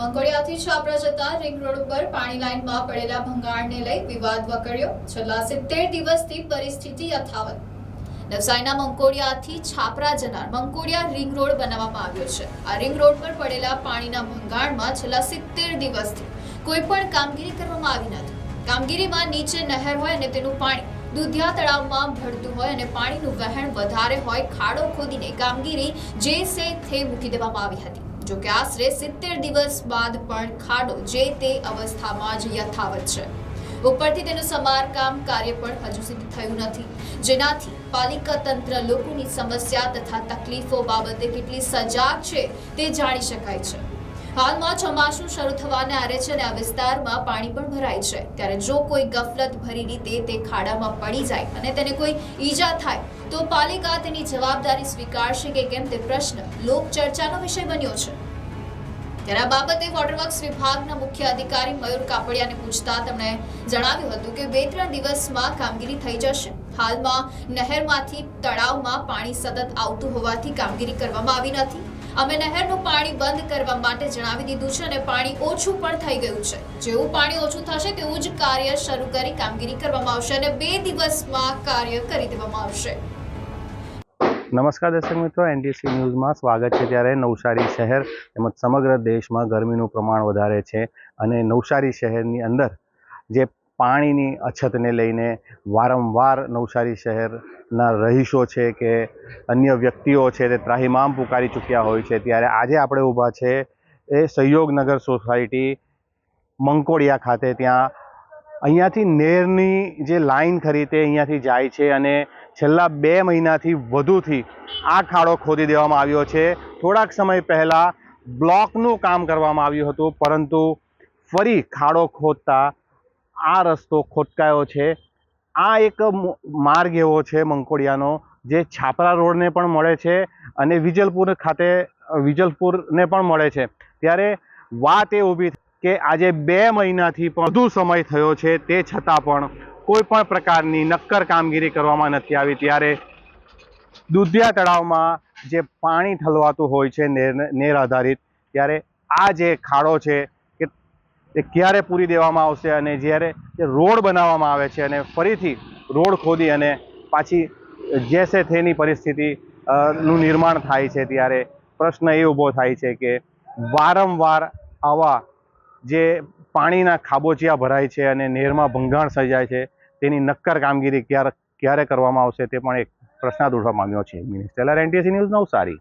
મંગળિયાથી છાપરા જતા ring road ઉપર પાણી લાઇનમાં પડેલા ભંગાણને લઈ વિવાદ વકર્યો. છેલ્લા સિત્તેર દિવસથી પરિસ્થિતિ યથાવત. નવસારીના મંકોડિયાથી છાપરા જનાર મંકોડિયા રિંગ રોડ બનાવવામાં આવ્યો છે. આ રિંગ રોડ પર પડેલા પાણીના ભંગાણમાં છેલ્લા સિત્તેર દિવસથી કોઈ પણ કામગીરી કરવામાં આવી નથી. કામગીરીમાં નીચે નહેર હોય અને તેનું પાણી દુધિયા તળાવમાં ભળતું હોય અને પાણીનું વહેણ વધારે હોય, ખાડો ખોદીને કામગીરી જે સે થે મૂકી દેવામાં આવી હતી. જો કે આશરે સિત્તેર દિવસ બાદ પણ ખાડો જે તે અવસ્થામાં જ યથાવત છે. ઉપરથી તેનું સમારકામ કાર્ય પણ હજુ સુધી થયું નથી. જેનાથી પાલિકા તંત્ર લોકોની સમસ્યા તથા તકલીફો બાબતે કેટલી સજાગ છે તે જાણી શકાય છે. હાલમાં ચોમાસું શરૂ થવાને આરે છે અને આ વિસ્તારમાં પાણી પણ ભરાય છે. ત્યારે જો કોઈ ગફલત ભરી રીતે તે ખાડામાં પડી જાય અને તેને કોઈ ઈજા થાય, તો પાલિકા તેની જવાબદારી સ્વીકારશે કે કેમ તે પ્રશ્ન લોક ચર્ચાનો વિષય બન્યો છે. ત્યારે આ બાબતે વોટરવર્ક્સ વિભાગના મુખ્ય અધિકારી મયુર કાપડિયાને પૂછતા તેમણે જણાવ્યું હતું કે બે ત્રણ દિવસમાં કામગીરી થઈ જશે. હાલમાં નહેરમાંથી તળાવમાં પાણી સતત આવતું હોવાથી કામગીરી કરવામાં આવી નથી. અમે નહેરનું પાણી બંધ કરવા માટે જણાવી દીધું છે અને પાણી ઓછું પણ થઈ ગયું છે. જેવું પાણી ઓછું થશે તેવું જ કાર્ય શરૂ કરી કામગીરી કરવામાં આવશે અને બે દિવસમાં કાર્ય કરી દેવામાં આવશે. નમસ્કાર દર્શક મિત્રો, એનડીસી ન્યૂઝમાં સ્વાગત છે ત્યારે નવસારી શહેર તેમજ સમગ્ર દેશમાં ગરમીનું પ્રમાણ વધારે છે અને નવસારી શહેરની અંદર જે પાણીની અછતને લઈને વારંવાર નવસારી શહેરના રહીશો છે કે અન્ય વ્યક્તિઓ છે તે ત્રાહિમામ પુકારી ચૂક્યા હોય છે, ત્યારે આજે આપણે ઊભા છે એ સહયોગનગર સોસાયટી મંકોડિયા ખાતે. ત્યાં અહીંયાથી નેરની જે લાઈન ખરી તે અહીંયાથી જાય છે અને છેલ્લા બે મહિનાથી વધુથી આ ખાડો ખોદી દેવામાં આવ્યો છે. થોડાક સમય પહેલાં બ્લોકનું કામ કરવામાં આવ્યું હતું, પરંતુ ફરી ખાડો ખોદતા આ રસ્તો ખોટકાયો છે. આ એક માર્ગ એવો છે મંકોડિયાનો, જે છાપરા રોડને પણ મળે છે અને વિજલપુર ખાતે, વિજલપુરને પણ મળે છે. ત્યારે વાત એ ઊભી કે આજે બે મહિનાથી પણ વધુ સમય થયો છે, તે છતાં પણ કોઈ પણ પ્રકારની નક્કર કામગીરી કરવામાં નથી આવી. ત્યારે દુધિયા તળાવમાં જે પાણી ઠલવાતું હોય છે નેર આધારિત, ત્યારે આ જે ખાડો છે એ ક્યારે પૂરી દેવામાં આવશે અને જ્યારે રોડ બનાવવામાં આવે છે અને ફરીથી રોડ ખોદી અને પાછી જેસે થેની પરિસ્થિતિ નું નિર્માણ થાય છે ત્યારે પ્રશ્ન એ ઊભો થાય છે કે વારંવાર આવા જે પાણીના ખાબોચિયા ભરાય છે અને નહેરમાં ભંગાણ સર્જાય છે, તેની નક્કર કામગીરી ક્યારે ક્યારે કરવામાં આવશે તે પણ એક પ્રશ્નાર્થ ઉઠવા માંગ્યો છે. Minister NTAC news Navsari.